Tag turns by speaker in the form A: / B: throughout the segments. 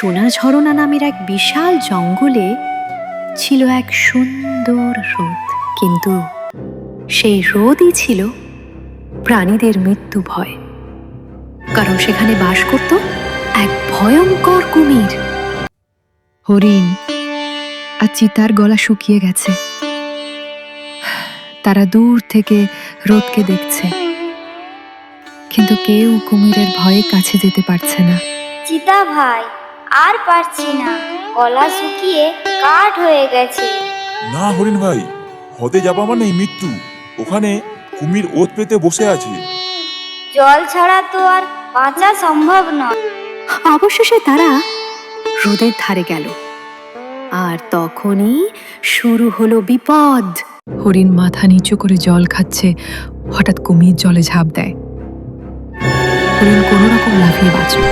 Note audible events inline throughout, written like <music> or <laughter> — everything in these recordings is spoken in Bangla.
A: সোনা ঝরনা নামের এক বিশাল জঙ্গলে ছিল এক সুন্দর হ্রদ কিন্তু সেই হ্রদই ছিল প্রাণীদের মৃত্যু ভয়। কারণ সেখানে বাস করত এক ভয়ঙ্কর কুমির।
B: হরিণ আর চিতার গলা শুকিয়ে গেছে। তারা দূর থেকে রোদকে দেখছে। কিন্তু কেউ কুমিরের ভয়ে কাছে যেতে পারছে না।
C: চিতা ভাই আর পারছি না। গলা শুকিয়ে কাঠ হয়ে গেছে।
D: না হরিণ ভাই হতে যাবা মানে মৃত্যু। ওখানে কুমির ওত পেতে বসে আছে।
C: জল ছাড়া তো আর বাঁচা সম্ভব নয়।
A: অবশেষে তারা হ্রদের ধারে গেল। আর তখনই শুরু হলো বিপদ।
B: হরিণ মাথা নিচু করে জল খাচ্ছে। হঠাৎ কুমির জলে ঝাঁপ দেয়। হরিণ কোনো রকম লাফিয়ে বাঁচল।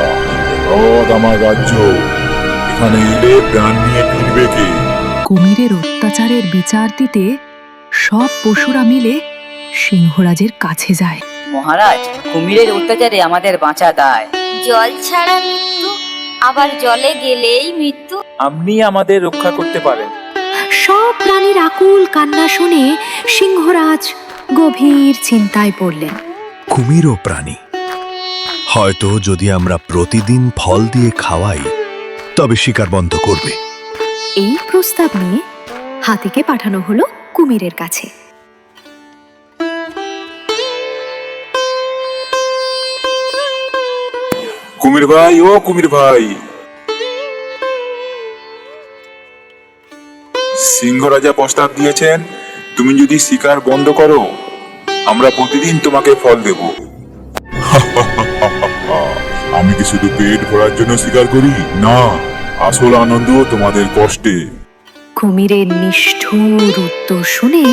B: <laughs>
D: আমার রাজ্য। এখানে এলে প্রাণ নিয়ে ফিরবে কে?
B: কুমিরের অত্যাচারের বিচার দিতে সব পশুরা মিলে সিংহরাজের কাছে যায়।
E: মহারাজ কুমিরের অত্যাচারে আমাদের বাঁচা দায়।
C: জল ছাড়া মৃত্যু আবার জলে গেলেই মৃত্যু।
F: আপনি আমাদের রক্ষা করতে পারেন।
A: সব প্রাণীর আকুল কান্না শুনে সিংহরাজ গভীর চিন্তায় পড়লেন।
G: কুমিরও প্রাণী হয়তো যদি আমরা প্রতিদিন ফল দিয়ে খাওয়াই তবে শিকার বন্ধ করবে।
A: এই প্রস্তাব নিয়ে হাতিকে পাঠানো হলো কুমিরের কাছে।
D: কুমির ভাই ও কুমির ভাই। সিংহ রাজা প্রস্তাব দিয়েছেন তুমি যদি শিকার বন্ধ করো আমরা প্রতিদিন তোমাকে ফল দেব। <laughs> আমি কি শুধু পেট ভরার জন্য শিকার করি? না আসল আনন্দ তোমাদের কষ্টে।
A: কুমিরের নিষ্ঠুর উত্তর শুনে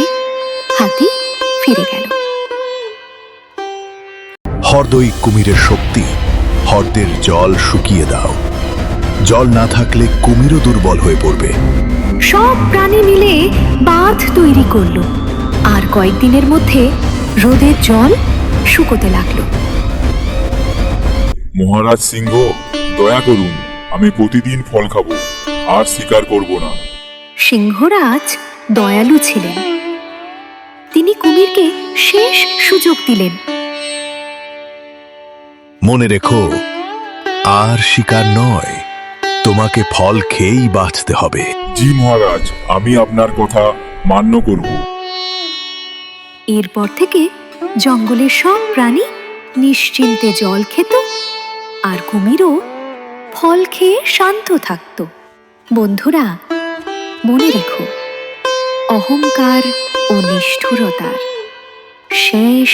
A: হাতি ফিরে গেল।
G: হরদই কুমিরের শক্তি হ্রদের জল শুকিয়ে দাও। জল না থাকলে কুমিরও দুর্বল হয়ে পড়বে।
A: সব প্রাণী মিলে বাঁধ তৈরি করল। আর কয়েকদিনের মধ্যে রোদের জল শুকোতে লাগল।
D: মহারাজ সিংহ দয়া করুন আমি প্রতিদিন ফল খাব আর শিকার করব না।
A: সিংহরাজ দয়ালু ছিলেন। তিনি কুমিরকে শেষ সুযোগ দিলেন।
G: মনে রেখো আর শিকার নয় তোমাকে ফল খেয়েই বাঁচতে হবে।
D: জি মহারাজ আমি আপনার কথা মান্য করব।
A: এরপর থেকে জঙ্গলের সব প্রাণী নিশ্চিন্তে জল খেত আর কুমিরও ফল খেয়ে শান্ত থাকত। বন্ধুরা, মনে রেখো, অহংকার ও নিষ্ঠুরতার শেষ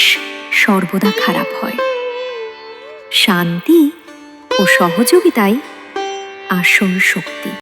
A: সর্বদা খারাপ হয়। শান্তি ও সহযোগিতাই আসল শক্তি।